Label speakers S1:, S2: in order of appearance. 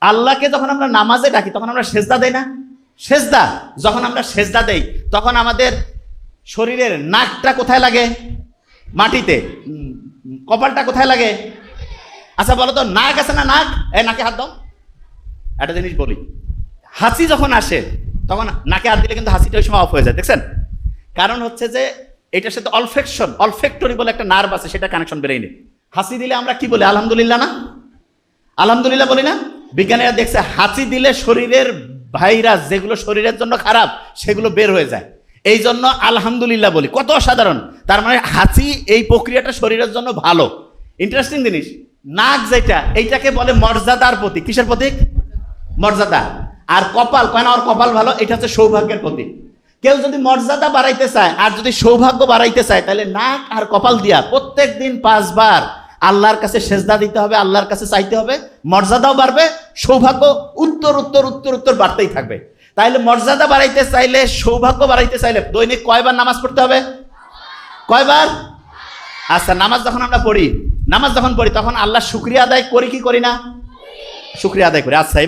S1: আল্লাহকে যখন আমরা নামাজে ডাকি, তখন আমরা সেজদা দেই না? সেজদা। যখন আমরা সেজদা দেই, তখন আমাদের শরীরের নাকটা কোথায় লাগে? মাটিতে। কপালটা কোথায় লাগে? আচ্ছা বলো তো নাক আছে না নাক? এ, নাকে হাত দাও। একটা জিনিস বলি। হাসি যখন আসে, তখন নাকে হাত দিলে কিন্তু হাসিটা ওই সময় অফ হয়ে যায়, দেখছেন? কারণ হচ্ছে যে, এটার সাথে অলফেকশন অলফেক্টরি বলে একটা নার্ভ আছে, সেটা কানেকশন বেড়েই নেই হাসি দিলে আমরা কি বলি? আলহামদুলিল্লাহ না? আলহামদুলিল্লাহ বলি না? বিজ্ঞানীরা দেখছে, হাঁচি দিলে শরীরের ভাইরাস যেগুলো শরীরের জন্য খারাপ, সেগুলো বের হয়ে যায়। এই জন্য আলহামদুলিল্লাহ বলি। কত অসাধারণ। তার মানে হাঁচি এই প্রক্রিয়াটা শরীরের জন্য ভালো। ইন্টারেস্টিং জিনিস। নাক যেটা, এইটাকে বলে মর্যাদার প্রতীক। কিসের প্রতীক? মর্যাদা। আর কপাল কয় না ওর কপাল ভালো? এটা হচ্ছে সৌভাগ্যের প্রতীক। কেউ যদি মর্যাদা বাড়াইতে চায়, আর যদি সৌভাগ্য বাড়াইতে চায়, তাহলে নাক আর কপাল দিয়া প্রত্যেক দিন পাঁচবার আল্লাহর কাছে সেজদা দিতে হবে, আল্লাহর কাছে চাইতে হবে, মর্যাদাও বাড়বে সৌভাগ্য উত্তর উত্তর উত্তর উত্তর বাড়তেই থাকবে। তাইলে মর্যাদা বাড়াইতে চাইলে, সৌভাগ্য বাড়াইতে চাইলে দৈনিক কয়বার নামাজ পড়তে হবে? কয়বার? আচ্ছা নামাজ যখন আমরা পড়ি, নামাজ যখন পড়ি, তখন আল্লাহ শুক্রিয়া আদায় করি কি করি না? শুক্রিয়া আদায় করি। আচ্ছা